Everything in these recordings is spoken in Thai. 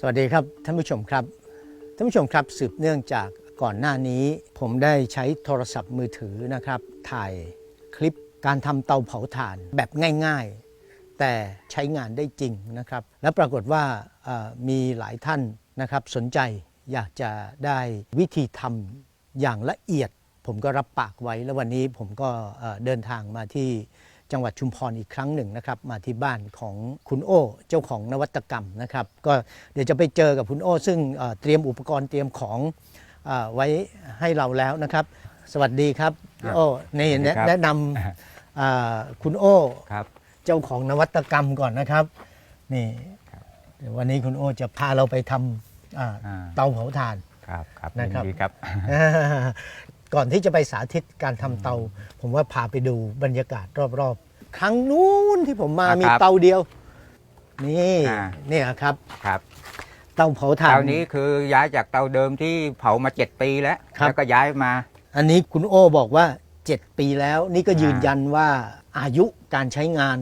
สวัสดีครับท่านผู้ชมครับท่านผู้ชมครับสืบเนื่องจากก่อนหน้านี้ ผมได้ใช้โทรศัพท์มือถือนะครับ ถ่ายคลิปการทำเตาเผาถ่านแบบง่าย ๆ แต่ใช้งานได้จริงนะครับ และปรากฏว่ามีหลายท่านนะครับสนใจอยากจะได้วิธีทำอย่างละเอียด ผมก็รับปากไว้ แล้ววันนี้ผมก็เดินทางมาที่ จังหวัดชุมพรอีกครั้งหนึ่งนะครับมาที่บ้านของคุณโอ้เจ้าของนวัตกรรมนะครับ ก็เดี๋ยวจะไปเจอกับคุณโอ้ ซึ่งเอ่อเตรียมอุปกรณ์เตรียมของเออไว้ให้เราแล้วนะครับ สวัสดีครับพี่โอ้นี่สวัสดีครับแนะนำเอ่อคุณโอ้ครับเจ้าของนวัตกรรมก่อนนะครับนี่เดี๋ยววันนี้คุณโอ้จะพาเราไปทำอ่าอ่าเตาเผาถ่านครับครับนะครับยินดีครับ ก่อนที่จะไปสาธิตการทำเตา ผมว่าพาไปดูบรรยากาศรอบๆ ครั้งนู้นที่ผมมาอ่ามีมีเตาเดียว นี่อ่า เนี่ยครับ ครับเตาเผาถ่าน เตานี้คือย้ายจากเตาเดิมที่เผามาเจ็ดปีแล้ว ครับ แล้วก็ย้ายมา อันนี้คุณโอบอกว่า 7 ปีแล้ว นี่ก็ยืนยันว่าอายุการใช้งาน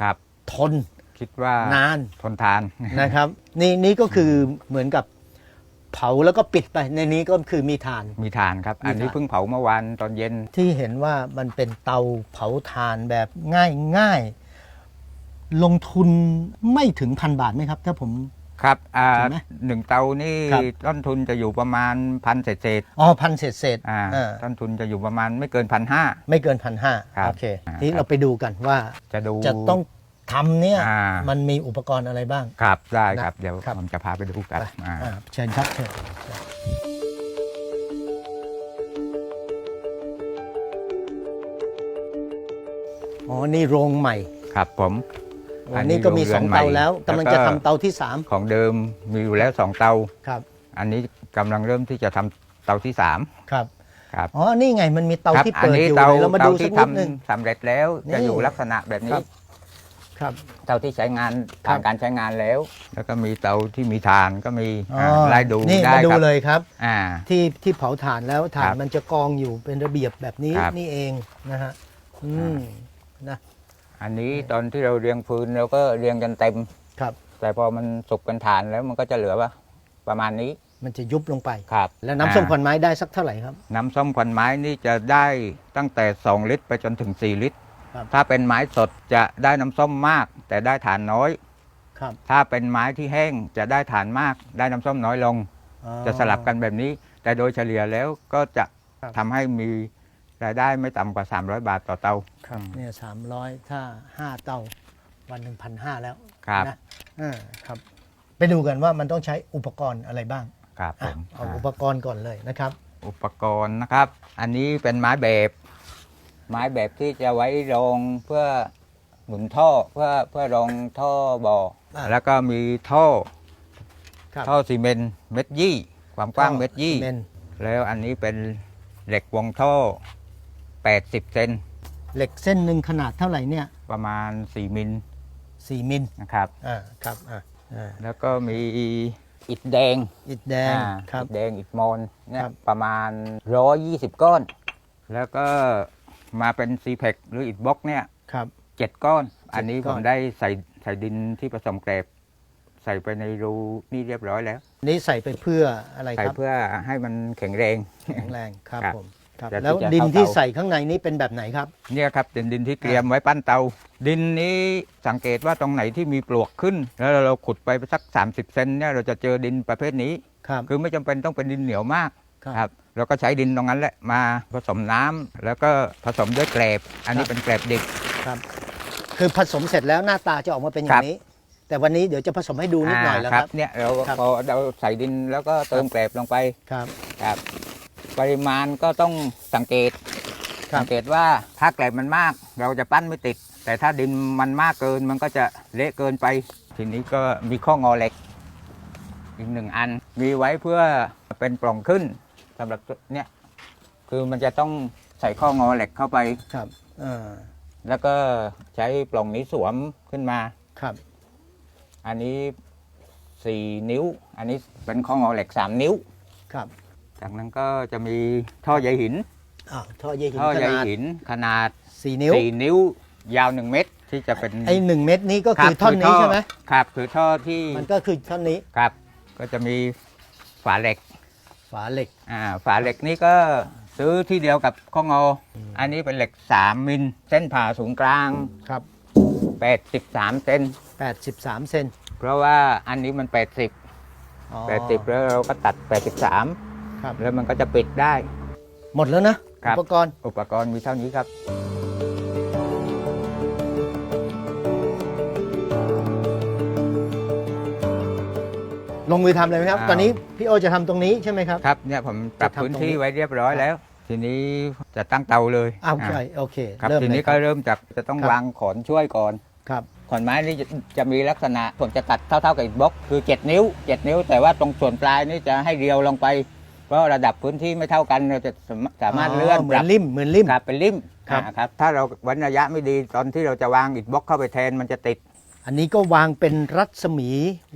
ครับ ทนคิดว่านาน ทนทาน นะครับ นี่นี่ก็คือเหมือนกับ เผาแล้วก็ปิดไปในนี้ก็คือมีถ่าน มีทานครับมีอันนี้ทานเพิ่งเผาเมื่อวานตอนเย็น ที่เห็นว่ามันเป็นเตาเผาถ่านแบบง่ายง่ายๆลงทุนไม่ถึงพันบาทไหมครับ ถ้าผมครับอ่าถึงไหมหนึ่งเตานี่ครับต้นทุนจะอยู่ประมาณพันเศษเศษอ๋อพันเศษเศษๆอ่าเออต้นทุนจะอยู่ประมาณไม่เกินพันห้าไม่เกินพันห้าครับโอเคอ่าทีนี้ครับเราไปดูกันว่าจะดูจะต้อง ทำเนี่ยอ่ามันมีอุปกรณ์อะไรบ้าง ครับ ได้นะครับ เดี๋ยวครับ ผมจะพาไปดูกันไปอ่าอ่าเชิญครับเชิญอ๋อ นี่โรงใหม่ครับผม อันนี้ก็มีสองเตาแล้วกำลังจะทำเตาที่สามของเดิมมีอยู่แล้วสองเตา ครับอันนี้กำลังเริ่มที่จะทำเตาที่สามครับ ครับ อ๋อ นี่ไงมันมีเตาครับที่อัเปิดนี้อยู่เตาเลยเรามาดูเตาสักที่นิดนึง ทำสำเร็จแล้วนี่จะอยู่ลักษณะแบบคนี้รับ ครับ เตาที่ใช้งานครับผ่านการใช้งานแล้ว แล้วก็มีเตาที่มีทานก็มีอ๋อไล่ดูนี่ได้มาดูครับเลยครับ อ่า ที่ที่เผาถ่านแล้วถ่านครับมันจะกองอยู่เป็นระเบียบแบบนี้ครับ นี่เองนะฮะอืมนะอันนี้ตอนที่เราเรียงฟืนเราก็เรียงจนเต็ม ครับ แต่พอมันสุกเป็นฐานแล้วมันก็จะเหลือว่าประมาณนี้มันจะยุบลงไป ครับแล้วน้ำส้มคอ่าวันไม้ได้สักเท่าไหร่ครับ น้ำส้มควันไม้นี่จะได้ตั้งแต่ 2 ลิตร ไปจนถึง 4 ลิตร ครับ ถ้าเป็นไม้สดจะได้น้ำส้มมาก แต่ได้ฐานน้อย ครับถ้าเป็นไม้ที่แห้งจะได้ฐานมาก ได้น้ำส้มน้อยลง อ๋อ จะสลับกันแบบนี้ แต่โดยเฉลี่ยแล้วก็จะครับ ทำให้มีรายได้ไม่ต่ำกว่า 300 บาทต่อเตา ครับเนี่ยสามร้อยถ้าห้าเตาวันหนึ่งพันห้าแล้วครับ นะอ่าครับ ไปดูกันว่ามันต้องใช้อุปกรณ์อะไรบ้างครับผอะมเอาอ่าอุปกรณ์ก่อนเลยนะครับ อุปกรณ์นะครับ อันนี้เป็นไม้แบบ ไม้แบบที่จะไว้รองเพื่อหนุนท่อเพื่อเพื่อรองท่อบ่ออ่าแล้วก็มีท่อครับ ท่อซีเมนต์เม็ดยี่ ความกว้างเม็ดยี่ ซีเมนต์แล้วอันนี้เป็นเหล็กวงท่อ 80 เซนเหล็กเส้นหนึ่งขนาดเท่าไหร่เนี่ยประมาณ 4 มิลสี่มิลนะครับ อ่าครับอ่าอ่าแล้วก็มีอิฐแดงอิฐแดงอ่าครับ อิฐแดงอิฐมอนเนี่คยรับ ประมาณ 120 ก้อน แล้วก็ มาเป็นซีเพ็กหรืออิฐบล็อกเนี่ยครับ เจ็ดก้อน อันนี้ก้ผอนมได้ใส่ใส่ดินที่ผสมแกลบใส่ไปในรูนี่เรียบร้อยแล้ว นี่ใส่ไปเพื่ออะไรใส่ครับเพื่อให้มันแข็งแรง แข็งแรงครับครับผมครับจะแล้วที่จะดินเข้าที่เตา ใส่ข้างในนี้เป็นแบบไหนครับ เนี่ยครับเป็นดินที่เตรียมไว้ปั้นเตา ดินนี้สังเกตว่าตรงไหนที่มีปลวกขึ้น แล้วเราขุดไปสัก 30 เซนเนี่ยเราจะเจอดินประเภทนี้ ครับ คือไม่จำเป็นต้องเป็นดินเหนียวมาก ครับ ครับเราก็ใช้ดินตรงนั้นแหละมาผสมน้ำแล้วก็ผสมด้วยแกลบ อันนี้เป็นแกลบดิบ ครับ คือผสมเสร็จแล้วหน้าตาจะออกมาเป็นอย่างนี้ แต่วันนี้เดี๋ยวจะผสมให้ดูนิดหน่อยแล้วครับ เนี่ยเราครับ พอเราใส่ดินแล้วก็เติมแกลบลงไปครับ ครับ ปริมาณก็ต้องสังเกต ครับ สังเกตว่าถ้าแกลบมันมาก เราจะปั้นไม่ติด แต่ถ้าดินมันมากเกินมันก็จะเละเกินไป ทีนี้ก็มีข้องอเหล็ก อีกหนึ่งอัน มีไว้เพื่อเป็นปล่องขึ้น สำหรับเนี่ยคือมันจะต้องใส่ข้องอเหล็กเข้าไป ครับอ่าแล้วก็ใช้ปล่องนี้สวมขึ้นมา ครับ อันนี้สี่นิ้ว อันนี้เป็นข้องอเหล็กสามนิ้ว ครับจากนั้นก็จะมีท่อใยหินอ้าวท่อเยหินท่อขใยนาดหินขนาดสี่นิ้ว4นิ้วยาว1เมตรที่จะเป็นไอ้หนึ่งเม็ดนี้ก็รับคือท่อนนี้ท่ใช่ไหมครับคือท่อที่มันก็คือท่อนนี้ ครับ ก็จะมีฝาเหล็ก ฝาเหล็กอ่าฝาเหล็กนี่ก็ซื้อที่เดียวกับข้องออันนี้เป็นเหล็ก 3 มิล เส้นผ่าศูนย์กลาง ครับ 83 เซน83 เซนเพราะว่าอันนี้มัน 80 อ๋อ 80 แล้วเราก็ตัด83ครับแล้วมันก็จะปิดได้ หมดแล้วนะ ครับ อุปกรณ์ อุปกรณ์มีเท่านี้ครับ ลงมือทำเลยไหมครับ อ้าว ตอนนี้พี่โอจะทำตรงนี้ใช่ไหมครับ ครับเนี่ยผมปรับจะทำพื้นตรงที่นี้ ไว้เรียบร้อยแล้ว ทีนี้จะตั้งเตาเลยอ้าวโอเคอ่าโอเคครับเริ่มทีเลยนี้คก็รับ เริ่มจากจะต้องครับ วางขอนช่วยก่อน ครับ ขอนไม้นี่จะจะมีลักษณะผมจะตัดเท่า ๆกับอิฐบล็อกคือ 7 นิ้ว 7 นิ้ว แต่ว่าตรงส่วนปลายนี่จะให้เรียวลงไป เพราะระดับพื้นที่ไม่เท่ากันเราจะสามสามารถเลื่อนเหมืปอรันบริมเหมือนริมครับเป็นริมครับ อ่าครับ ถ้าเราวัดระยะไม่ดีตอนที่เราจะวางอิฐบล็อกเข้าไปแทนมันจะติด อันนี้ก็วางเป็นรัศมี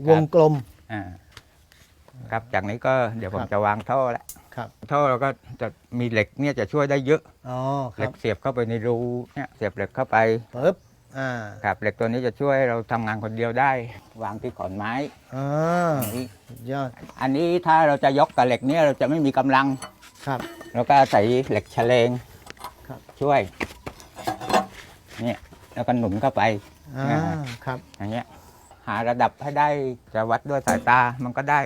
วงกลม อ่า ครับจากนี้ก็เดี๋ยวผมครับจะวางท่อแล้วครับท่อเราก็จะมีเหล็กเนี่ยจะช่วยได้เยอะอ๋อคเหล็รับกเสียบเข้าไปในรูเนี่ยเสียบเหล็กเข้าไปปึ๊บอ่าครับเหล็กตัวนี้จะช่วยให้เราทำงานคนเดียวได้ วางที่ขอนไม้อ่าอันนี้ยอดอันนี้ถ้าเราจะยกกับเหล็กเนี่ยเราจะไม่มีกำลัง ครับเราก็ใส่เหล็กแฉลงครับ ช่วยเนี่ยแล้วก็หนุนเข้าไป อ่าอ่า ครับอย่างเงี้ยหาระดับให้ได้จะวัดด้วยสายตามันก็ได้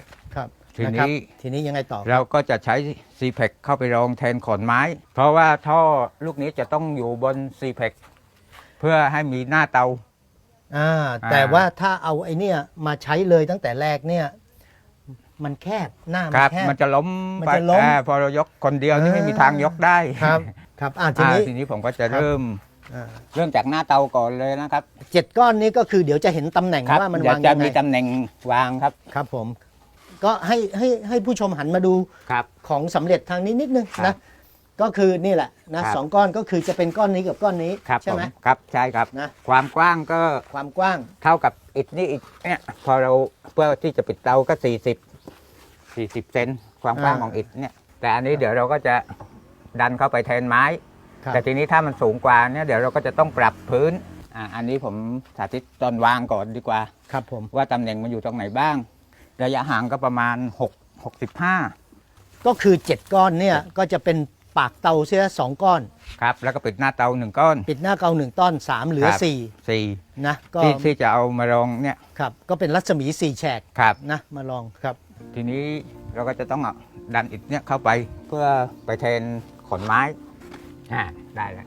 ครับทีะนี้ครับทีนี้ยังไงต่อเราก็จะใช้ c p e c เข้าไปรองแทนขอนไม้ เพราะว่าท่อลูกนี้จะต้องอยู่บน c p e c เพื่อให้มีหน้าเตาอ่าอ่าแต่ว่าถ้าเอาไอ้เนี่ยมาใช้เลยตั้งแต่แรกเนี่ย มันแคบหน้ามัครับแคบ มันจะล้มมันไปจะล้มอ่าพอเรายกคนเดียวนี่อ่าไม่มีทางยกได้ครับครับอ่าทีอ่านี้ ทีนี้ผมก็จะครับ เริ่มอ่าเริ่มจากหน้าเตาก่อนเลยนะครับเจ็ดก้อนนี้ก็คือเดี๋ยวจะเห็นตำแหน่งครับว่ามันเดี๋ยววางจะยังไงมีตำแหน่งวางครับ ครับผม ก็ให้ให้ให้ผู้ชมหันมาดูครับ ของสำเร็จทางนี้นิดนึงครับนะก็คือนี่แหละนะครับ สองก้อนก็คือจะเป็นก้อนนี้กับก้อนนี้ครับใช่ไหมผครับใช่ครับ นะ ความกว้างก็ความกว้างเท่ากับอิฐนี่อีกเนี่ยพอเราเพื่อที่จะปิดเตาก็ 40 40 เซนความกว้างอ่าของอิฐเนี่ย แต่อันนี้เดี๋ยวเราก็จะดันเข้าไปแทนไม้ ครับแต่ทีนี้ถ้ามันสูงกว่าเนี่ยเดี๋ยวเราก็จะต้องปรับพื้นอ่าอันนี้ผมสาธิตตอนวางก่อนดีกว่า ครับผม ว่าตำแหน่งมันอยู่ตรงไหนบ้าง ระยะห่างก็ประมาณ 6 65 ก็คือเจ็ดก้อนเนี่ยก็จะเป็นปากเตาเสียสองก้อน ครับ แล้วก็ปิดหน้าเตาหนึ่งก้อน ปิดหน้าเกาหนึ่งต้อนสามเหลือ ครับสี่สี่นะก็ที่ที่จะเอามารองเนี่ยครับก็เป็นรัศมีสี่แฉกครับ นะมาลองครับ ทีนี้เราก็จะต้องเอาดันอิฐเนี่ยเข้าไปเพื่อไปแทนขอนไม้อ่าได้แล้ว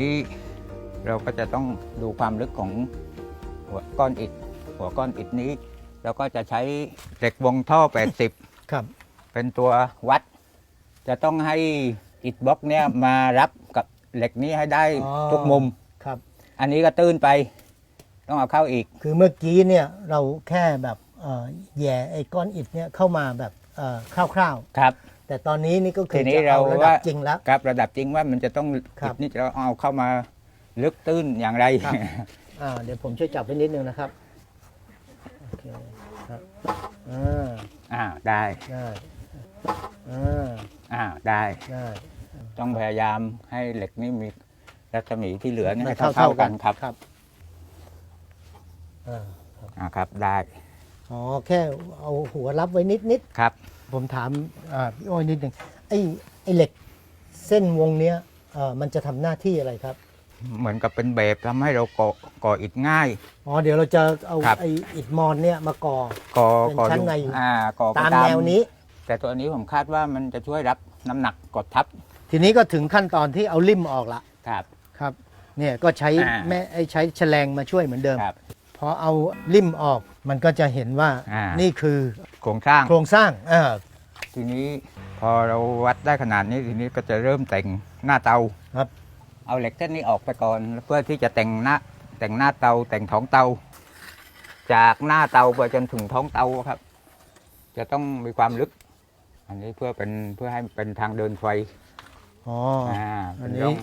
นี้เราก็จะต้องดูความลึกของหัวก้อนอิฐหัวก้อนอิฐนี้เราก็จะใช้เหล็กวงท่อ 80 ครับ เป็นตัววัด จะต้องให้อิฐบล็อกเนี่ยมารับกับเหล็กนี้ให้ได้อ๋อ ทุกมุม ครับ อันนี้ก็ตื้นไป ต้องเอาเข้าอีก คือเมื่อกี้เนี่ยเราแค่แบบเอ่อแหย่ไอ้ก้อนอิฐเนี่ยเข้ามาแบบเอ่อคร่าวครับ ๆ แต่ตอนนี้นี่ก็คืทีอนี้จะเอาเราระดับว่าจริงแล้ว ครับระดับจริงว่ามันจะต้องครัอิบฐนี่จะเอาเข้ามาลึกตื้นอย่างไร ครับ อ่าเดี๋ยวผมช่วยจับไว้นิดนึงนะครับโอเคครับอ่าอ้าวได้ได้อ่าอ้าวได้ ได้ต้องพยายามให้เหล็กนี่มีรัศมีที่เหลือเนี่ยมันให้เท่าเท่าเท่าๆกักันนครับครับอ่าอ่าครับได้อ๋อแค่เอาหัวรับไว้นิดนิด ครับๆ ผมถามอ่าพี่อ้อยนิดหนึ่งไอ้ไอ้เหล็กเส้นวงเนี้ยเอ่อมันจะทำหน้าที่อะไรครับ เหมือนกับเป็นแบบทำให้เราก่อก่ออิฐง่ายอ๋อเดี๋ยวเราจะเอาครับไอ้อิฐมอนเนี่ยมาก่อก่อเป็นก่อชั้นอยู่ในอ่าก่อไปตามแนวนี้ แต่ตัวนี้ผมคาดว่ามันจะช่วยรับน้ำหนักกดทับ ทีนี้ก็ถึงขั้นตอนที่เอาลิ่มออกละครับครับเนี่ยก็ใช้อ่าแม่ไอ้ใช้แฉลงมาช่วยเหมือนเดิมครับพอเอาลิ่มออก มันก็จะเห็นว่าอ่านี่ นี่คือโครงสร้าง โครงสร้างเออทีนี้พอเราวัดได้ขนาดนี้ทีนี้ก็จะเริ่มแต่งหน้าเตา ครับ เอาเหล็กเส้นนี้ออกไปก่อน เพื่อที่จะแต่งหน้าแต่งหน้าเตาแต่งท้องเตา จากหน้าเตาไปจนถึงท้องเตาครับ จะต้องมีความลึก อันนี้เพื่อเป็นเพื่อให้เป็นทางเดินไฟอ๋อ อ่าอัเป็นนนี้ ร่อง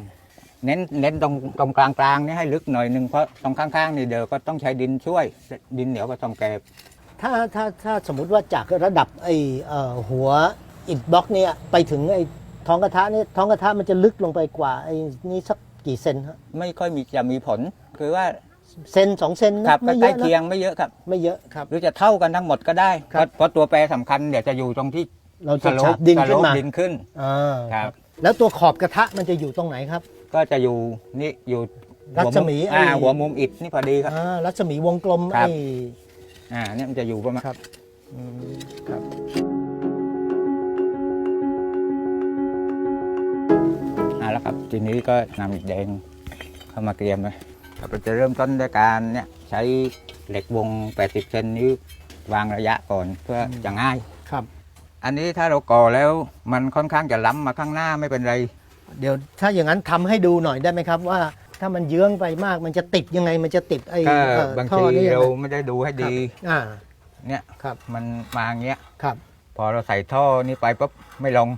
เน้นเน้นตรงตรงกลางๆนี่ให้ลึกหน่อยหนึ่งเพราะตรงข้างๆนี่เดี๋ยวก็ต้องใช้ดินช่วย ดินเหนียวผสมแกบถ้าถ้าถ้าสมมุติว่าจากระดับไอ้เอ่อหัวอิฐบล็อกเนี่ยไปถึงไอ้ท้องกระทะเนี่ยท้องกระทะมันจะลึกลงไปกว่าไอ้นี่สักกี่เซนฮะไม่ค่อยมีจะมีผล คือว่าเซนสองเซนนะครับก็ไม่ใกเยล้อะเคียนะงไม่เยอะครับ ไม่เยอะครับ หรือจะเท่ากันทั้งหมดก็ได้ครับเพราะเพราะตัวแปรสำคัญเดี๋ยวจะอยู่ตรงที่เราสจะโลใช้ปดินสโลขึ้นปมาดินขึ้นอ่าครับ แล้วตัวขอบกระทะมันจะอยู่ตรงไหนครับ ก็จะอยู่นี่อยู่รัศมีหัวมุอ่าไอ้หัวมุมอิฐนี่พอดีครับ อ่ารัศมีวงกลมครัไอ้บ อ่าเนี่ยมันจะอยู่ประมาณ ครับอืมครับ อ่าแล้วครับทีนี้ก็นำอิฐแดงเข้ามาเกรียมเลยครับเราจะเริ่มต้นด้วยการเนี่ยใช้เหล็กวง 80 เซนนี้วางระยะก่อนเพื่อจะง่าย ครับ อันนี้ถ้าเราก่อแล้วมันค่อนข้างจะล้ำมาข้างหน้าไม่เป็นไร เดี๋ยวถ้าอย่างนั้นทำให้ดูหน่อยได้ไหมครับว่า ถ้ามันเยื้องไปมากมันจะติดยังไงมันจะติดไอ้ก็เอ่อบางท่อทีนี่ยังเราไงไม่ได้ดูให้ดีอ่าเนี่ยครับมันมาอย่างเงี้ยครับ พอเราใส่ท่อนี้ไปปุ๊บไม่ลง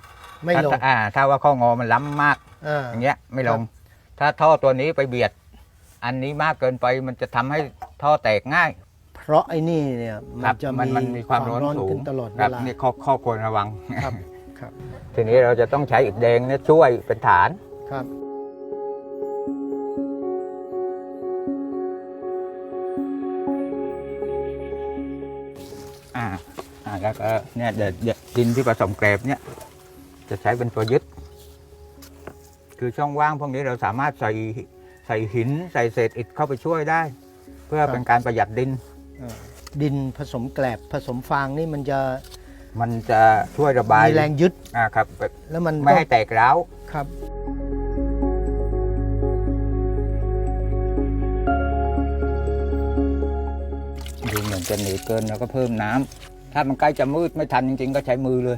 ไม่ลงถ้าอ่า ถ้าว่าข้องอมันล้ำมากอ่าอย่างเงี้ยไม่ลง ถ้าท่อตัวนี้ไปเบียด อันนี้มากเกินไปมันจะทำให้ท่อแตกง่าย เพราะไอ้นี่เนี่ยคมัรันจะมันมีมันมีความร้อนสูขึ้งนตลอดเวครับลานี่ข้อข้อควรระวังครับ ครับทีนี้เราจะต้องใช้อิฐแดงเนี่ยช่วยเป็นฐานครับ อ่าอ่าแล้วก็เนี่ยเดี๋ยวเดี๋ยวดินที่ผสมแกลบเนี่ย จะใช้เป็นตัวยึด คือช่องว่างพวกนี้เราสามารถใส่ใส่หินใส่เศษอิฐเข้าไปช่วยได้ เพื่อเป็นการประหยัดดินอ่าดินผสมแกลบผสมฟางนี่มันจะ มันจะช่วยระบายมีแรงยึดอ่าครับแล้วมันไม่ก็ให้แตกร้าวครับดูเหมือนจะหนีเกินเราก็เพิ่มน้ำถ้ามันใกล้จะมืดไม่ทันจริงๆ ก็ใช้มือเลย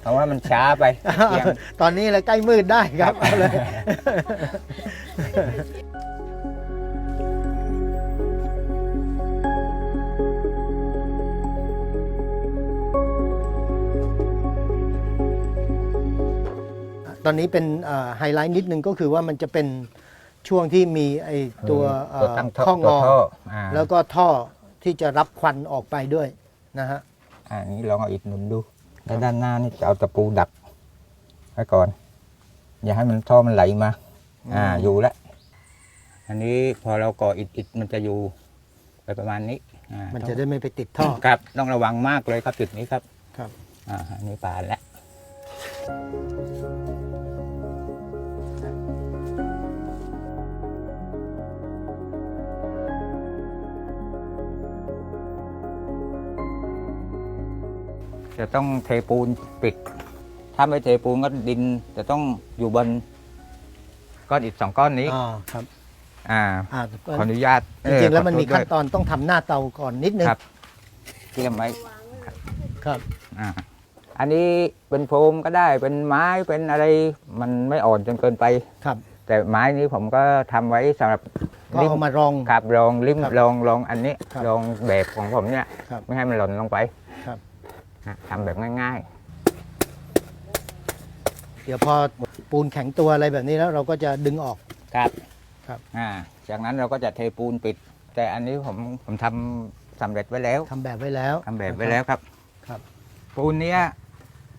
เพราะว่ามันช้าไปเสียงตอนนี้เลยใกล้มืดได้ครับเอาเลย ตอนนี้เป็นไฮไลท์นิดนึงก็คือว่ามันจะเป็นช่วงที่มีไอตัวเอ่ตัวอตั้งท่อข้องตัวอท่ออ่าแล้วก็ท่อที่จะรับควันออกไปด้วยนะฮะอ่านี้ลองเอาอิฐหนุนดูแล้วด้านหน้านี่จะเอาตะปูดักไว้ก่อน อย่าให้มันท่อมันไหลมา อ่าอืมอยู่แล้วอันนี้พอเราก่ออิฐอิฐมันจะอยู่ไปประมาณนี้อ่ามันต้องจะได้ไม่ไปติดท่อ ครับต้องระวังมากเลยครับจุดนี้ครับครับ อ่าอันนี้ป่านแล้ว จะต้องเทปูนปิด ถ้าไม่เทปูนก็ดินจะต้องอยู่บนก้อนอิฐสองก้อนนี้อ่าครับอ่า อ่าขออนุญาตจริงๆแล้วมันมีเออขอขั้นโทษตอนต้องทำหน้าเตาก่อนนิดนึด้วยงครับเตรียมไว้ครับอ่าอันนี้เป็นโฟมก็ได้เป็นไม้เป็นอะไรมันไม่อ่อนจนเกินไปครับ แต่ไม้นี้ผมก็ทำไว้สำหรับก็เอามารองครับรองริมครับรองรองอันนี้ครับรองแบบของผมเนี่ยครับไม่ให้มันหล่นลงไปครับนะ ทำแบบง่ายเดี๋ยวพอปูนแข็งตัวอะไรแบบนี้แล้วเราก็จะดึงออก ๆ ครับครับ อ่าจากนั้นเราก็จะเทปูนปิด แต่อันนี้ผมผมทำสำเร็จไว้แล้วทำแบบไว้แล้วทำแบบไว้แล้วครับ ครับปูนเนี้ย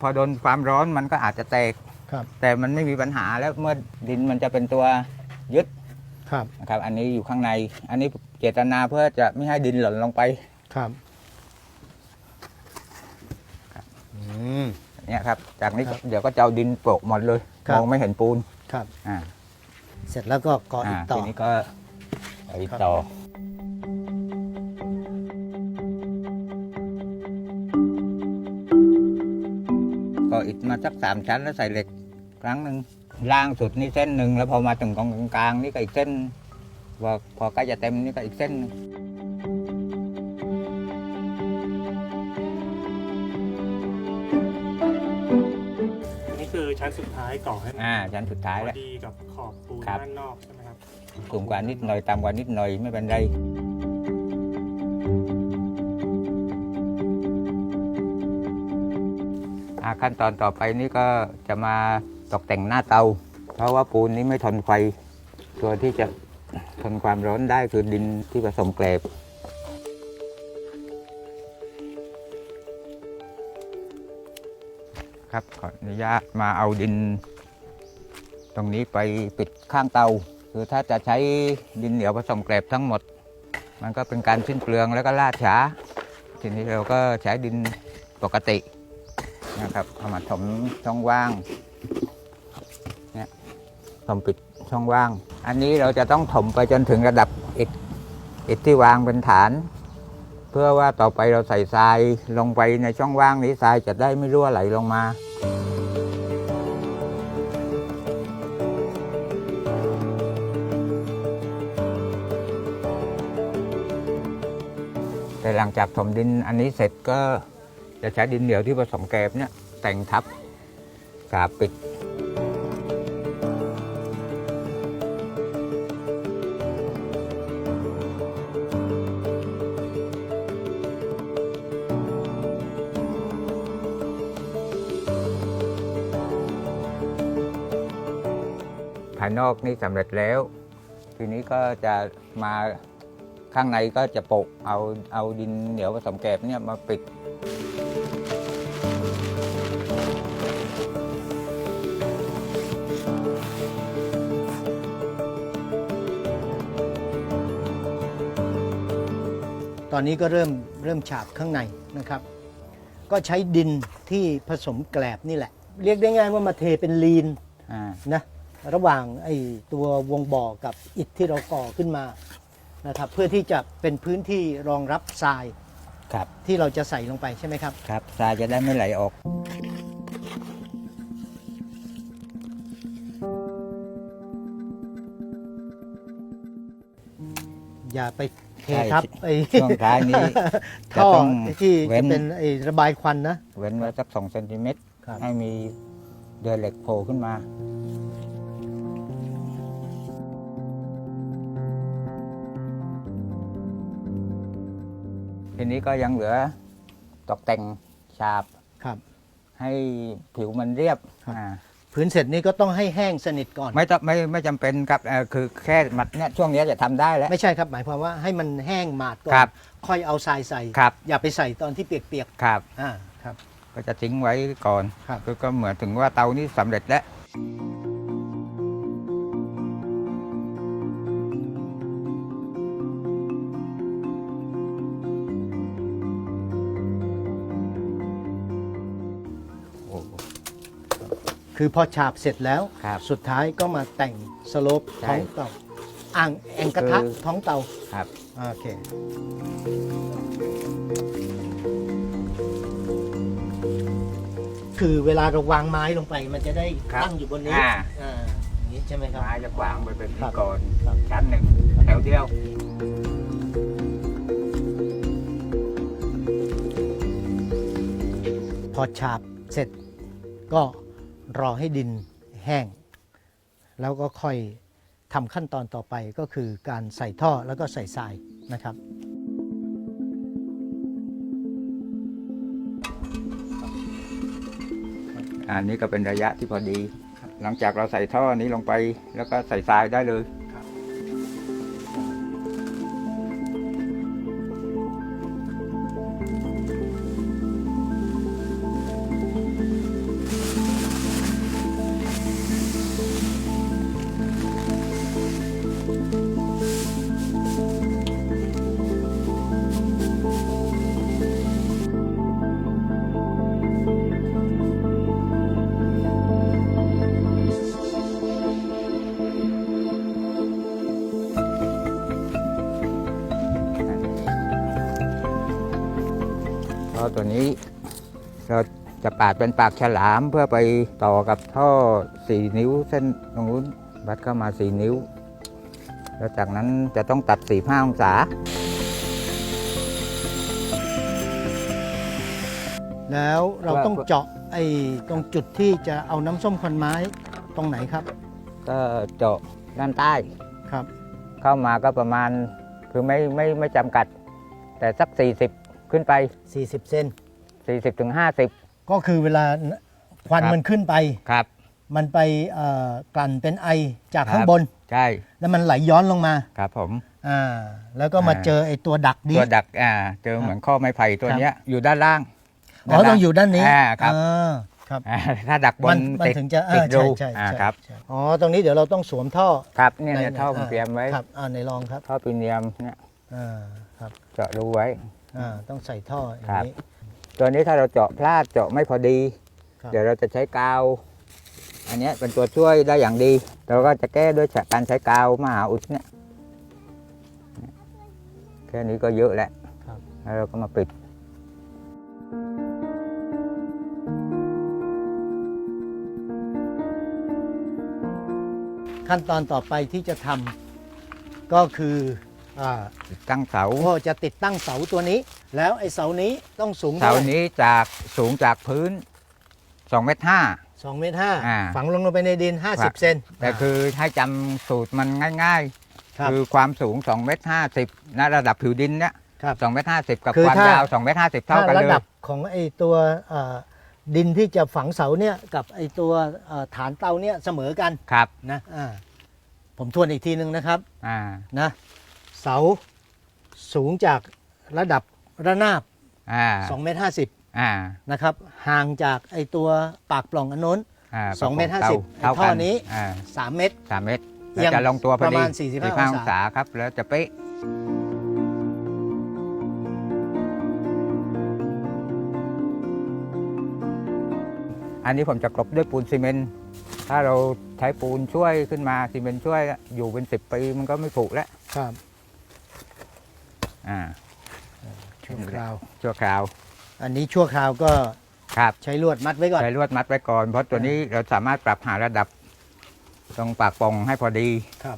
พอโดนความร้อนมันก็อาจจะแตก ครับแต่มันไม่มีปัญหาแล้วเมื่อดินมันจะเป็นตัวยึดครับนะครับ อันนี้อยู่ข้างใน อันนี้เจตนาเพื่อจะไม่ให้ดินหล่นลงไป ครับอื ม เนี่ยครับ จากนี้ครับเดี๋ยวก็จะเอาดินโปะหมดเลยครับ มองไม่เห็นปูนครับ อ่าเสร็จแล้วก็ก่ออีอ่ากต่อ ทีนี้ก็ไปครับ ต่อ ก็อิฐมาสักสามชั้นแล้วใส่เหล็กครั้งหนึ่งล่างสุดนี่เส้นหนึ่งแล้วพอมาถึงกองกลางๆนี่ก็อีกเส้นพอพอใกล้จะเต็มนี่ก็อีกเส้นหนึ่ง ชั้นสุดท้ายก่อให้มันอ่าชั้นสุดท้ายพแล้วอดีกับขอบปูนครับ ด้านนอกใช่ไหมครับ สูงกว่านิดหน่อยต่ำกว่านิดหน่อยไม่เป็นไร อ่าขั้นตอนต่อไปนี่ก็จะมาตกแต่งหน้าเตา เพราะว่าปูนนี้ไม่ทนไฟ ตัวที่จะทนความร้อนได้คือดินที่ผสมแกลบ ครับขออนุญาตมาเอาดิน ตรงนี้ไปปิดข้างเตา คือถ้าจะใช้ดินเหนียวผสมแกลบทั้งหมด มันก็เป็นการสิ้นเปลืองแล้วก็ล่าช้า ทีนี้เราก็ใช้ดินปกตินะครับเอามาถมช่องว่างเนี่ยถมปิดช่องว่าง อันนี้เราจะต้องถมไปจนถึงระดับอิฐอิฐที่วางเป็นฐาน เพื่อว่าต่อไปเราใส่ทรายลงไปในช่องว่างนี้ทรายจะได้ไม่รั่วไหลลงมา หลังจากถมดินอันนี้เสร็จก็จะใช้ดินเหนียวที่ผสมแกลบเนี่ยแต่งทับกาปิดภายนอกนี่สำเร็จแล้ว ทีนี้ก็จะมา ข้างในก็จะโปะเอาเอาดินเหนียวผสมแกลบเนี่ยมาปิด ตอนนี้ก็เริ่มเริ่มฉาบข้างในนะครับ ก็ใช้ดินที่ผสมแกลบนี่แหละ เรียกได้ง่ายว่ามาเทเป็นลีนอ่านะระหว่างไอ้ตัววงบ่อกับอิฐที่เราก่อขึ้นมา นะครับเพื่อที่จะเป็นพื้นที่รองรับทรายครับที่เราจะใส่ลงไปใช่ไหมครับ ครับทรายจะได้ไม่ไหลออก อย่าไปเทใช่ทับไอ้ช่วงท้ายนี้จะท่อต้องที่เว้จะน เป็นไอ้ระบายควันนะ เว้นไว้สักสองเซนติเมตรครับ ให้มีเดือยเหล็กโผล่ขึ้นมา ทีนี้ก็ยังเหลือตกแต่งฉาบครับ ให้ผิวมันเรียบครับ อ่าพื้นเสร็จนี่ก็ต้องให้แห้งสนิทก่อน ไม่ต้องไม่ไม่จำเป็นครับเอ่อคือแค่มัดเนี่ยช่วงเนี้ยจะทำได้แล้ว ไม่ใช่ครับหมายความว่าให้มันแห้งหมาดก่อครันบค่อยเอาทรายใส่ ครับ อย่าไปใส่ตอนที่เปียกครับ ๆอ่าครับ ก็จะทิ้งไว้ก่อนครับก็ก็เหมือนถึงว่าเตานี้สำเร็จแล้วโคือพอฉาบเสร็จแล้ว ครับสุดท้ายก็มาแต่งสโลปใช่ท้องเตาอ่างแองกระทะคือ ท้องเตาครับ โอเค คือเวลาเราวางไม้ลงไป มันจะได้ครับตั้งอยู่บนนี้อ่า อ่าอย่างนี้ใช่ไหมครับ ไม้จะขวางไปเป็นครัที่บก่อนครับ ชั้นหนึ่งแถวเดียว พอฉาบเสร็จก็ รอให้ดินแห้ง แล้วก็ค่อยทำขั้นตอนต่อไปก็คือการใส่ท่อแล้วก็ใส่ทรายนะครับอันนี้ก็เป็นระยะที่พอดี หลังจากเราใส่ท่อนี้ลงไปแล้วก็ใส่ทรายได้เลย ปาดเป็นปากฉลามเพื่อไปต่อกับท่อ 4 นิ้วเส้นตรงนู้นวัดเข้ามา 4 นิ้ว แล้วจากนั้นจะต้องตัด 45 องศา แล้วเราว่าต้องเจาะไอ้ตรงจุดที่จะเอาน้ำส้มควันไม้ตรงไหนครับ ก็เจาะด้านใต้ครับ เข้ามาก็ประมาณคือไม่ไม่ไม่จำกัด แต่สัก 40 ขึ้นไป 40 เซน40ถึง50 ก็คือเวลาควันครับ มันขึ้นไป ครับ มันไปเอ่อกลั่นเป็นไอจากครับข้างบน ใช่แล้วมันไหลย้อนลงมาครับผม อ่าแล้วก็มาอ่า เจอไอ้ตัวดักนี้ ตัวดักอ่าเจอเหมือนข้อไม้ไผ่ตัวเนี้ยอยู่ด้านล่างอ๋อต้องอยู่ด้านนี้อ่าครับอ่าครับอ่าถ้าดักบมันนมันติดถึงจะติอ่าดรูใช่ใช่อ่าใช่ครับ ใช่อ๋อตรงนี้เดี๋ยวเราต้องสวมท่อครับเนี่ยในเนี่ยท่อผมเตรียมไว้ครับอ่าในลองครับท่อปีเนียมเนี่ยอ่าครับเจาะรูไว้ อ่าต้องใส่ท่ออย่าครังบนี้ ตัวนี้ถ้าเราเจาะพลาดเจาะไม่พอดีครับเดี๋ยวเราจะใช้กาว อันเนี้ยเป็นตัวช่วยได้อย่างดี เราก็จะแก้ด้วยการใช้กาวมหาอุดเนี่ยแค่นี้ก็เยอะแล้วครับแล้วเราก็มาปิดขั้นตอนต่อไปที่จะทำก็คืออ่าตั้งเสาพ่อจะติดตั้งเสาตัวนี้ แล้วไอ้เสานี้ต้องสูงเสาเท่าไหร่นี้จากสูงจากพื้น2เมตรห้า สองเมตรห้าอ่าฝังลงลงไปในดิน ครับ 50 เซนแต่คือให้จำสูตรมันง่ายครับ ๆ คือความสูง2เมตรห้าสิบณระดับผิวดินเนี่ยครับ2เมตรห้าสิบกับคือความถ้าย ยาว2เมตรห้าสิบเท่ากันระเลย ดับของไอ้ตัวเอ่อดินที่จะฝังเสาเนี่ยกับไอ้ตัวเอ่อฐานเตาเนี่ยเสมอกันครับนะอ่าผมทวนอีกทีหนึ่งนะครับอ่านะเสาสูงจากระดับ ระนาบอ่า2เมตร50อ่านะครับห่างจากไอ้ตัวปากปล่องอันโน้น อ่าสองเมตรห้าสิบเท่าไอ้ท่อกันนี้ อ่า3 เมตร สามเมตรเอียงจะลงตัวพอดีประมาณ45องศาครับ แล้วจะเป๊ะอันนี้ผมจะกลบด้วยปูนซีเมนต์ถ้าเราใช้ปูนช่วยขึ้นมาซีเมนต์ช่วยอยู่เป็นสิบปีมันก็ไม่ผุแล้วครับ อ่า ชั่วคราว ชั่วคราว อันนี้ชั่วคราวก็ครับใช้ลวดมัดไว้ก่อน ใช้ลวดมัดไว้ก่อน เพราะตัวนี้เราสามารถปรับหาระดับ ตรงปากปล่องให้พอดี ครับ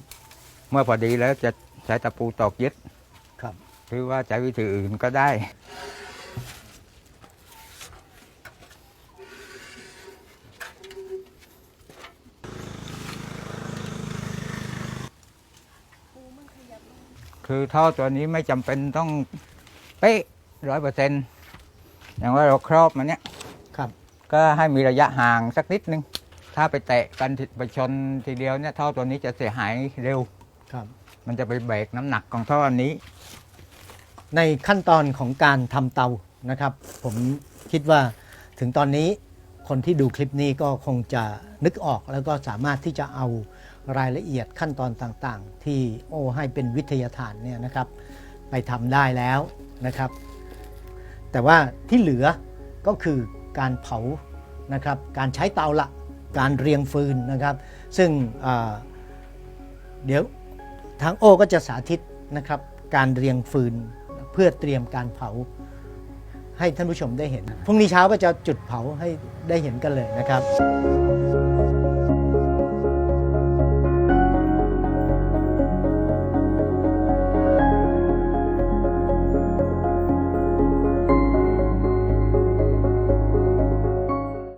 เมื่อพอดีแล้วจะใช้ตะปูตอกยึด ครับ หรือว่าใช้วิธีอื่นก็ได้ คือท่อตัวนี้ไม่จำเป็นต้อง เป๊ะร้อยเปอร์เซ็นต์อย่างว่าเราครอบมันเนี้ยครับ ก็ให้มีระยะห่างสักนิดนึง ถ้าไปแตะกันไปชนทีเดียวเนี่ยท่อตัวนี้จะเสียหายเร็ว ครับ มันจะไปเบรกน้ำหนักของท่ออันนี้ ในขั้นตอนของการทำเตานะครับ ผมคิดว่าถึงตอนนี้คนที่ดูคลิปนี้ก็คงจะนึกออกแล้วก็สามารถที่จะเอารายละเอียดขั้นตอนต่างๆ ที่โอให้เป็นวิทยาทานเนี่ยนะครับ ไปทำได้แล้ว นะครับ แต่ว่าที่เหลือก็คือการเผานะครับ การใช้เตาละ การเรียงฟืนนะครับ ซึ่งเดี๋ยวทางโอก็จะสาธิตนะครับ การเรียงฟืนเพื่อเตรียมการเผาให้ท่านผู้ชมได้เห็น พรุ่งนี้เช้าก็จะจุดเผาให้ได้เห็นกันเลยนะครับ